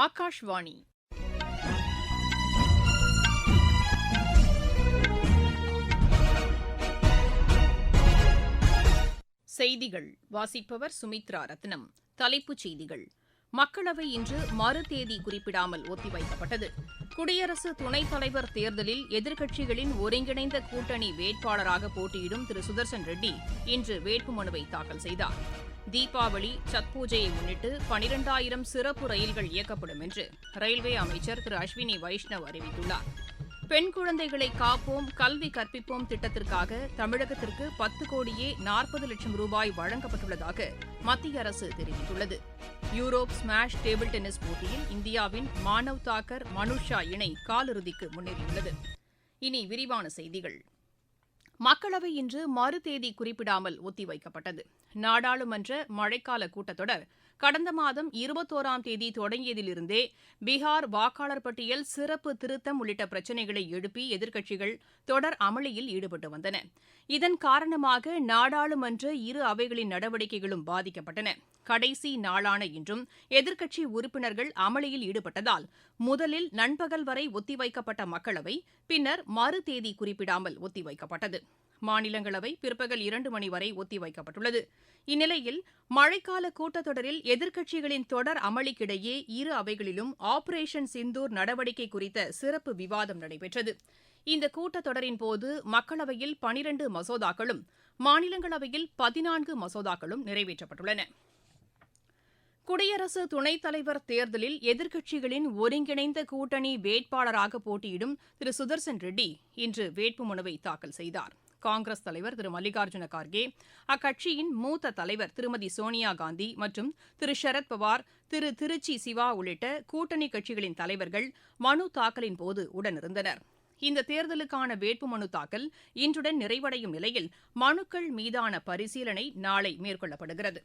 ஆகாஷ்வாணி. செய்திகள். வாசிப்பவர் சுமித்ரா ரத்னம். தலைப்புச் செய்திகள். மக்களவை இன்று மறு தேதி குறிப்பிடாமல் ஒத்திவைக்கப்பட்டது. குடியரசு துணைத் தலைவர் தேர்தலில் எதிர்க்கட்சிகளின் ஒருங்கிணைந்த கூட்டணி வேட்பாளராக போட்டியிடும் திரு சுதர்சன் ரெட்டி இன்று வேட்புமனுவை தாக்கல் செய்தார். தீபாவளி சத் பூஜையை முன்னிட்டு பனிரெண்டாயிரம் சிறப்பு ரயில்கள் இயக்கப்படும் என்று ரயில்வே அமைச்சர் திரு அஸ்வினி வைஷ்ணவ் அறிவித்துள்ளார். பெண் குழந்தைகளை காப்போம் கல்வி கற்பிப்போம் திட்டத்திற்காக தமிழகத்திற்கு பத்து கோடியே நாற்பது லட்சம் ரூபாய் வழங்கப்பட்டுள்ளதாக மத்திய அரசு தெரிவித்துள்ளது. யூரோப் ஸ்மாஷ் டேபிள் டென்னிஸ் போட்டியில் இந்தியாவின் மானவ் தாக்கர் மனுஷா இணை காலிறுதிக்கு முன்னேறியுள்ளது. இனி விரிவான செய்திகள். மக்களவை இன்று மறு தேதி குறிப்பிடாமல் ஒத்திவைக்கப்பட்டது. நாடாளுமன்ற மழைக்கால கூட்டத்தொடர் கடந்த மாதம் இருபத்தோராம் தேதி தொடங்கியதிலிருந்தே பீகார் வாக்காளர் பட்டியல் சிறப்பு திருத்தம் உள்ளிட்ட பிரச்சினைகளை எழுப்பி எதிர்க்கட்சிகள் தொடர் அமளியில் ஈடுபட்டு வந்தன. இதன் காரணமாக நாடாளுமன்ற இரு அவைகளின் நடவடிக்கைகளும் பாதிக்கப்பட்டன. கடைசி நாளான இன்றும் எதிர்க்கட்சி உறுப்பினர்கள் அமளியில் ஈடுபட்டதால் முதலில் நண்பகல் வரை ஒத்திவைக்கப்பட்ட மக்களவை பின்னர் மறு தேதி குறிப்பிடாமல் ஒத்திவைக்கப்பட்டது. மாநிலங்களவை பிற்பகல் இரண்டு மணி வரை ஒத்திவைக்கப்பட்டுள்ளது. இந்நிலையில் மழைக்கால கூட்டத்தொடரில் எதிர்க்கட்சிகளின் தொடர் அமளிக்கிடையே இரு அவைகளிலும் ஆபரேஷன் சிந்தூர் நடவடிக்கை குறித்த சிறப்பு விவாதம் நடைபெற்றது. இந்த கூட்டத்தொடரின் போது மக்களவையில் பனிரண்டு மசோதாக்களும் மாநிலங்களவையில் பதினான்கு மசோதாக்களும் நிறைவேற்றப்பட்டுள்ளன. குடியரசு துணைத் தலைவர் தேர்தலில் எதிர்க்கட்சிகளின் ஒருங்கிணைந்த கூட்டணி வேட்பாளராக போட்டியிடும் திரு. சுதர்சன் ரெட்டி இன்று வேட்புமனுவை தாக்கல் செய்தார். காங்கிரஸ் தலைவர் திரு. மல்லிகார்ஜுன கார்கே அக்கட்சியின் மூத்த தலைவர் திருமதி சோனியா காந்தி மற்றும் திரு. சரத்பவார் திரு. திருச்சி சிவா உள்ளிட்ட கூட்டணி கட்சிகளின் தலைவர்கள் மனு தாக்கலின் போது உடனிருந்தனர். இந்த தேர்தலுக்கான வேட்புமனு தாக்கல் இன்றுடன் நிறைவடையும் நிலையில் மனுக்கள் மீதான பரிசீலனை நாளை மேற்கொள்ளப்படுகிறது.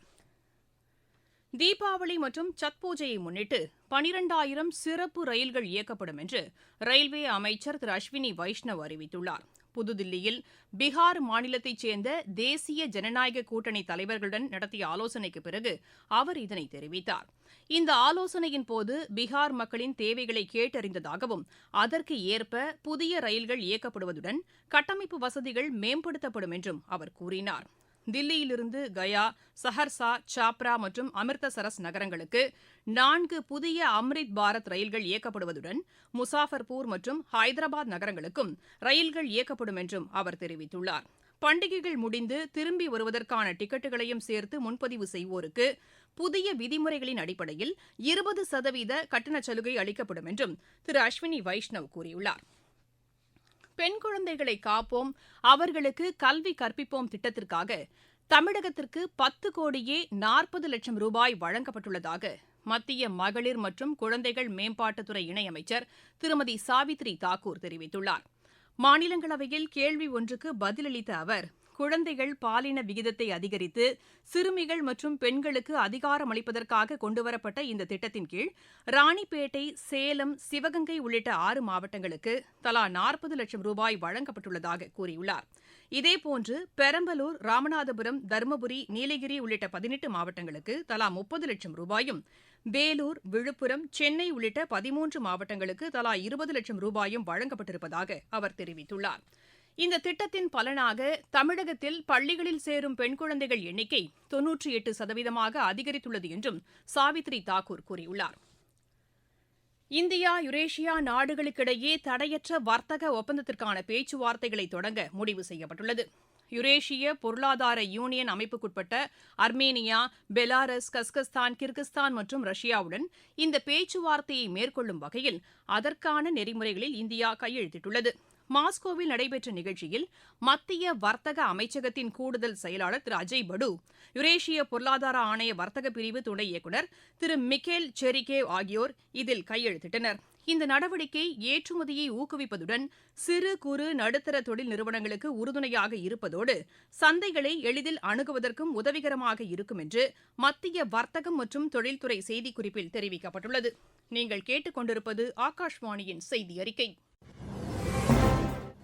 தீபாவளி மற்றும் சத் பூஜையை முன்னிட்டு பனிரெண்டாயிரம் சிறப்பு ரயில்கள் இயக்கப்படும் என்று ரயில்வே அமைச்சர் திரு அஸ்வினி வைஷ்ணவ் அறிவித்துள்ளார். புதுதில்லியில் பீகார் மாநிலத்தைச் சேர்ந்த தேசிய ஜனநாயக கூட்டணி தலைவர்களுடன் நடத்திய ஆலோசனைக்கு பிறகு அவர் இதனை தெரிவித்தார். இந்த ஆலோசனையின் போது பீகார் மக்களின் தேவைகளை கேட்டறிந்ததாகவும் அதற்கு ஏற்ப புதிய ரயில்கள் இயக்கப்படுவதுடன் கட்டமைப்பு வசதிகள் மேம்படுத்தப்படும் என்றும் அவர் கூறினார். தில்லியிலிருந்து கயா சஹர்சா சாப்ரா மற்றும் அமிர்தசரஸ் நகரங்களுக்கு நான்கு புதிய அம்ரித் பாரத் ரயில்கள் இயக்கப்படுவதுடன் முசாஃபர்பூர் மற்றும் ஹைதராபாத் நகரங்களுக்கும் ரயில்கள் இயக்கப்படும் என்றும் அவர் தெரிவித்துள்ளார். பண்டிகைகள் முடிந்து திரும்பி வருவதற்கான டிக்கெட்டுகளையும் சேர்த்து முன்பதிவு செய்வோருக்கு புதிய விதிமுறைகளின் அடிப்படையில் இருபது சதவீத கட்டணச் சலுகை அளிக்கப்படும் என்றும் திரு அஸ்வினி வைஷ்ணவ் கூறியுள்ளார். பெண் குழந்தைகளை காப்போம் அவர்களுக்கு கல்வி கற்பிப்போம் திட்டத்திற்காக தமிழகத்திற்கு பத்து கோடியே நாற்பது லட்சம் ரூபாய் வழங்கப்பட்டுள்ளதாக மத்திய மகளிர் மற்றும் குழந்தைகள் மேம்பாட்டுத்துறை இணையமைச்சர் திருமதி சாவித்ரி தாக்கூர் தெரிவித்துள்ளார். மாநிலங்களவையில் கேள்வி ஒன்றுக்கு பதிலளித்த அவர் குழந்தைகள் பாலின விகிதத்தை அதிகரித்து சிறுமிகள் மற்றும் பெண்களுக்கு அதிகாரம் அளிப்பதற்காக கொண்டுவரப்பட்ட இந்த திட்டத்தின் கீழ் ராணிப்பேட்டை சேலம் சிவகங்கை உள்ளிட்ட ஆறு மாவட்டங்களுக்கு தலா நாற்பது லட்சம் ரூபாய் வழங்கப்பட்டுள்ளதாக கூறியுள்ளார். இதேபோன்று பெரம்பலூர் ராமநாதபுரம் தருமபுரி நீலகிரி உள்ளிட்ட பதினெட்டு மாவட்டங்களுக்கு தலா முப்பது லட்சம் ரூபாயும் வேலூர் விழுப்புரம் சென்னை உள்ளிட்ட பதிமூன்று மாவட்டங்களுக்கு தலா இருபது லட்சம் ரூபாயும் வழங்கப்பட்டிருப்பதாக அவர் தெரிவித்துள்ளார். இந்த திட்டத்தின் பலனாக தமிழகத்தில் பள்ளிகளில் சேரும் பெண் குழந்தைகள் எண்ணிக்கை தொன்னூற்றி எட்டு சதவீதமாக அதிகரித்துள்ளது என்றும் சாவித்ரி தாக்கூர் கூறியுள்ளார். இந்தியா யுரேஷியா நாடுகளுக்கிடையே தடையற்ற வர்த்தக ஒப்பந்தத்திற்கான பேச்சுவார்த்தைகளை தொடங்க முடிவு செய்யப்பட்டுள்ளது. யுரேஷிய பொருளாதார யூனியன் அமைப்புக்குட்பட்ட அர்மேனியா பெலாரஸ் கஸ்கஸ்தான் கிர்கிஸ்தான் மற்றும் ரஷ்யாவுடன் இந்த பேச்சுவார்த்தையை மேற்கொள்ளும் வகையில் அதற்கான நெறிமுறைகளில் இந்தியா கையெழுத்திட்டுள்ளது. மாஸ்கோவில் நடைபெற்ற நிகழ்ச்சியில் மத்திய வர்த்தக அமைச்சகத்தின் கூடுதல் செயலாளர் திரு அஜய் படு யுரேஷிய பொருளாதார ஆணைய வர்த்தக பிரிவு துணை இயக்குநர் திரு மிக்கேல் செரிகேவ் ஆகியோர் இதில் கையெழுத்திட்டனர். இந்த நடவடிக்கை ஏற்றுமதியை ஊக்குவிப்பதுடன் சிறு குறு நடுத்தர தொழில் நிறுவனங்களுக்கு உறுதுணையாக இருப்பதோடு சந்தைகளை எளிதில் அணுகுவதற்கும் உதவிகரமாக இருக்கும் என்று மத்திய வர்த்தகம் மற்றும் தொழில்துறை செய்திக்குறிப்பில் தெரிவிக்கப்பட்டுள்ளது. நீங்கள் கேட்டுக்கொண்டிருப்பது ஆகாஷ்வாணியின் செய்தி அறிக்கை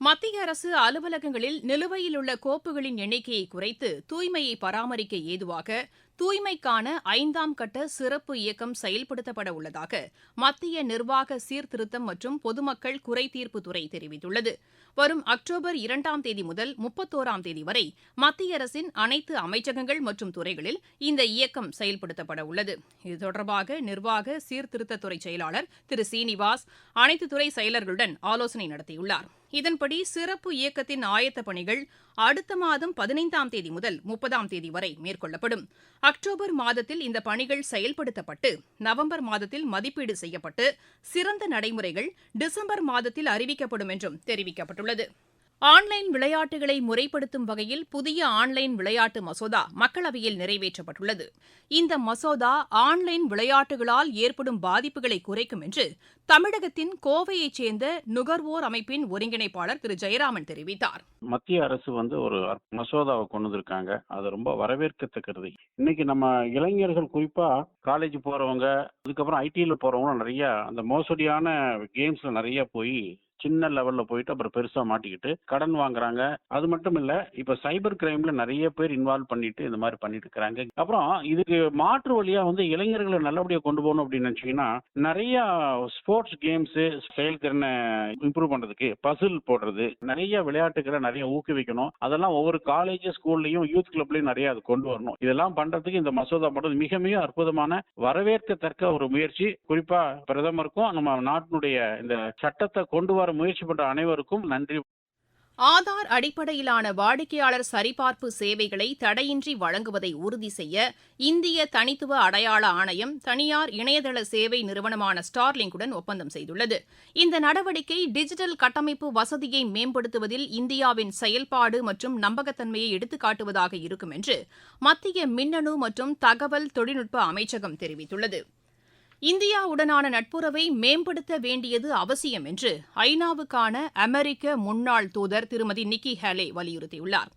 மத்திய அரசு அலுவலகங்களில் நிலுவையில் உள்ள கோப்புகளின் எண்ணிக்கையை குறைத்து தூய்மையை பராமரிக்க ஏதுவாக தூய்மைக்கான ஐந்தாம் கட்ட சிறப்பு இயக்கம் செயல்படுத்தப்பட உள்ளதாக மத்திய நிர்வாக சீர்திருத்தம் மற்றும் பொதுமக்கள் குறைதீர்ப்பு துறை தெரிவித்துள்ளது. வரும் அக்டோபர் இரண்டாம் தேதி முதல் முப்பத்தோராம் தேதி வரை மத்திய அரசின் அனைத்து அமைச்சகங்கள் மற்றும் துறைகளில் இந்த இயக்கம் செயல்படுத்தப்பட உள்ளது. இது தொடர்பாக நிர்வாக சீர்திருத்தத்துறை செயலாளர் திரு சீனிவாஸ் அனைத்து துறை செயலர்களுடன் ஆலோசனை நடத்தியுள்ளார். இதன்படி சிறப்பு இயக்கத்தின் ஆயத்த பணிகள் அடுத்த மாதம் பதினைந்தாம் தேதி முதல் முப்பதாம் தேதி வரை மேற்கொள்ளப்படும். அக்டோபர் மாதத்தில் இந்த பணிகள் செயல்படுத்தப்பட்டு நவம்பர் மாதத்தில் மதிப்பீடு செய்யப்பட்டு சிறந்த நடைமுறைகள் டிசம்பர் மாதத்தில் அறிவிக்கப்படும் என்றும் தெரிவிக்கப்பட்டுள்ளது. ஆன்லைன் விளையாட்டுகளை முறைப்படுத்தும் வகையில் புதிய ஆன்லைன் விளையாட்டு மசோதா மக்களவையில் நிறைவேற்றப்பட்டுள்ளது. இந்த மசோதா ஆன்லைன் விளையாட்டுகளால் ஏற்படும் பாதிப்புகளை குறைக்கும் என்று தமிழகத்தின் கோவையைச் சேர்ந்த நுகர்வோர் அமைப்பின் ஒருங்கிணைப்பாளர் திரு. ஜெயராமன் தெரிவித்தார். மத்திய அரசு வந்து ஒரு மசோதாவை கொண்டு வந்திருக்காங்க. அது ரொம்ப வரவேற்கத்தக்கிறது இன்னைக்கு நம்ம இளைஞர்கள் குறிப்பா காலேஜ் போறவங்க அதுக்கப்புறம் ஐடில போறவங்க நிறைய அந்த மோசடியான கேம்ஸ்ல நிறைய போய் சின்ன லெவல்ல போயிட்டு அப்புறம் பெருசா மாட்டிக்கிட்டு கடன் வாங்குறாங்க. அது மட்டும் இல்ல இப்ப சைபர் கிரைம்ல நிறைய பேர் இன்வால்வ் பண்ணிட்டு இந்த மாதிரி பண்ணிட்டு இருக்கிறாங்க. அப்புறம் இதுக்கு மாற்று வழியா வந்து இளைஞர்களை நல்லபடியா கொண்டு போகணும் அப்படின்னு நினைச்சீங்கன்னா நிறைய ஸ்போர்ட்ஸ் கேம்ஸ் செயல்திறனை இம்ப்ரூவ் பண்றதுக்கு பசில் போடுறது நிறைய விளையாட்டுகளை நிறைய ஊக்குவிக்கணும். அதெல்லாம் ஒவ்வொரு காலேஜ் ஸ்கூல்லையும் யூத் கிளப்லயும் நிறைய அது கொண்டு வரணும். இதெல்லாம் பண்றதுக்கு இந்த மசோதா மட்டும் மிக மிக அற்புதமான வரவேற்கத்தக்க ஒரு முயற்சி. குறிப்பா பிரதமருக்கும் நம்ம நாட்டினுடைய இந்த சட்டத்தை கொண்டு வர முயற்சி பண்ற அனைவருக்கும் நன்றி. ஆதார் அடிப்படையிலான வாடிக்கையாளர் சரிபார்ப்பு சேவைகளை தடையின்றி வழங்குவதை உறுதி செய்ய இந்திய தனித்துவ அடையாள ஆணையம் தனியார் இணையதள சேவை நிறுவனமான ஸ்டார்லிங்குடன் ஒப்பந்தம் செய்துள்ளது. இந்த நடவடிக்கை டிஜிட்டல் கட்டமைப்பு வசதியை மேம்படுத்துவதில் இந்தியாவின் செயல்பாடு மற்றும் நம்பகத்தன்மையை எடுத்துக்காட்டுவதாக இருக்கும் என்று மத்திய மின்னணு மற்றும் தகவல் தொழில்நுட்ப அமைச்சகம் தெரிவித்துள்ளது. இந்தியாவுடனான நட்புறவை மேம்படுத்த வேண்டியது அவசியம் என்று ஐநாவுக்கான அமெரிக்க முன்னாள் தூதர் திருமதி நிக்கி ஹேலே வலியுறுத்தியுள்ளார்.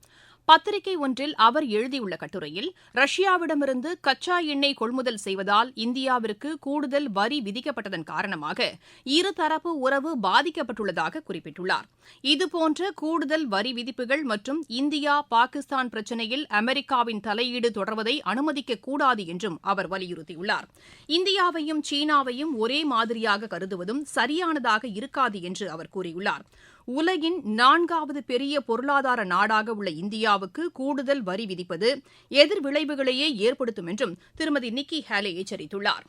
பத்திரிகை ஒன்றில் அவர் எழுதியுள்ள கட்டுரையில் ரஷ்யாவிடமிருந்து கச்சா எண்ணெய் கொள்முதல் செய்வதால் இந்தியாவிற்கு கூடுதல் வரி விதிக்கப்பட்டதன் காரணமாக இருதரப்பு உறவு பாதிக்கப்பட்டுள்ளதாக குறிப்பிட்டுள்ளார். இதுபோன்ற கூடுதல் வரி விதிப்புகள் மற்றும் இந்தியா பாகிஸ்தான் பிரச்சினையில் அமெரிக்காவின் தலையீடு தொடர்வதை அனுமதிக்கக்கூடாது என்றும் அவர் வலியுறுத்தியுள்ளார். இந்தியாவையும் சீனாவையும் ஒரே மாதிரியாக கருதுவதும் சரியானதாக இருக்காது என்று அவர் கூறியுள்ளார். உலகின் நான்காவது பெரிய பொருளாதார நாடாக உள்ள இந்தியாவுக்கு கூடுதல் வரி விதிப்பது எதிர்விளைவுகளையே ஏற்படுத்தும் என்றும் திருமதி நிக்கி ஹேலே எச்சரித்துள்ளார்.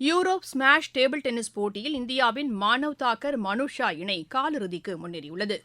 யூரோப் ஸ்மாஷ் டேபிள் டென்னிஸ் போட்டியில் இந்தியாவின் மானவ் தாக்கர் மனுஷா இணை காலிறுதிக்கு முன்னேறியுள்ளது.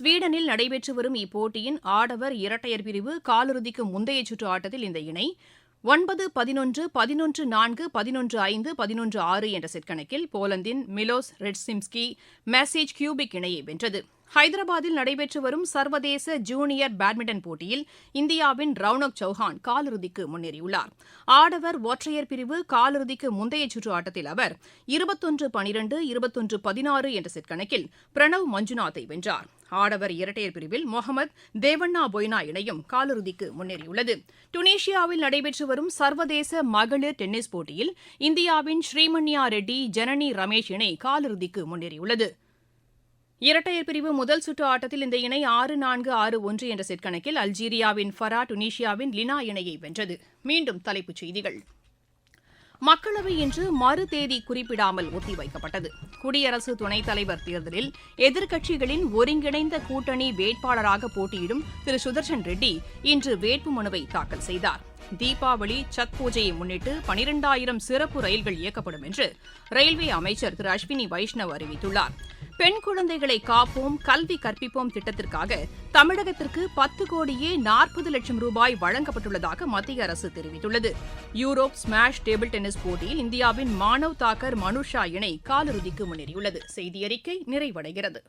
ஸ்வீடனில் நடைபெற்று வரும் இப்போட்டியின் ஆடவர் இரட்டையர் பிரிவு காலிறுதிக்கு முந்தைய சுற்று ஆட்டத்தில் இந்த இணை ஒன்பது பதினொன்று பதினொன்று நான்கு பதினொன்று ஐந்து பதினொன்று ஆறு என்ற செட் கணக்கில் போலந்தின் மிலோஸ் ரெட்சிம்ஸ்கி மெசேஜ் கியூபிக் இணையை வென்றது. ஹைதராபாத்தில் நடைபெற்று வரும் சர்வதேச ஜூனியர் பேட்மிண்டன் போட்டியில் இந்தியாவின் ரவுனக் சௌஹான் காலிறுதிக்கு முன்னேறியுள்ளார். ஆடவர் ஒற்றையர் பிரிவு காலிறுதிக்கு முந்தைய சுற்று ஆட்டத்தில் அவர் இருபத்தொன்று பனிரெண்டு இருபத்தொன்று பதினாறு என்ற செட் கணக்கில் பிரணவ் மஞ்சுநாத்தை வென்றார். ஆடவர் இரட்டையர் பிரிவில் முகமது தேவண்ணா பொய்னா இணையும் காலிறுதிக்கு முன்னேறியுள்ளது. டுனேஷியாவில் நடைபெற்று வரும் சர்வதேச மகளிர் டென்னிஸ் போட்டியில் இந்தியாவின் ஸ்ரீமன்யா ரெட்டி ஜனனி ரமேஷ் இணை காலிறுதிக்கு முன்னேறியுள்ளது. இரட்டையர் பிரிவு முதல் சுற்று ஆட்டத்தில் இந்த இணை ஆறு நான்கு ஆறு ஒன்று என்ற செட் கணக்கில் அல்ஜீரியாவின் ஃபரா டுனீஷியாவின் லினா இணையை வென்றது. மீண்டும் தலைப்புச் செய்திகள். மக்களவை இன்று மறு தேதி குறிப்பிடாமல் ஒத்திவைக்கப்பட்டது குடியரசு துணைத் தலைவர் தேர்தலில் எதிர்க்கட்சிகளின் ஒருங்கிணைந்த கூட்டணி வேட்பாளராக போட்டியிடும் திரு சுதர்ஷன் ரெட்டி இன்று வேட்புமனுவை தாக்கல் செய்தார். தீபாவளி சத் பூஜையை முன்னிட்டு பனிரெண்டாயிரம் சிறப்பு ரயில்கள் இயக்கப்படும் என்று ரயில்வே அமைச்சர் திரு அஸ்வினி வைஷ்ணவ் அறிவித்துள்ளார். பெண் குழந்தைகளை காப்போம் கல்வி கற்பிப்போம் திட்டத்திற்காக தமிழகத்திற்கு பத்து கோடியே நாற்பது லட்சம் ரூபாய் வழங்கப்பட்டுள்ளதாக மத்திய அரசு தெரிவித்துள்ளது. யூரோப் ஸ்மாஷ் டேபிள் டென்னிஸ் போட்டியில் இந்தியாவின் மானவ் தாக்கர் மனுஷா இணை காலிறுதிக்கு முன்னேறியுள்ளது. செய்தி அறிக்கை நிறைவடைகிறது.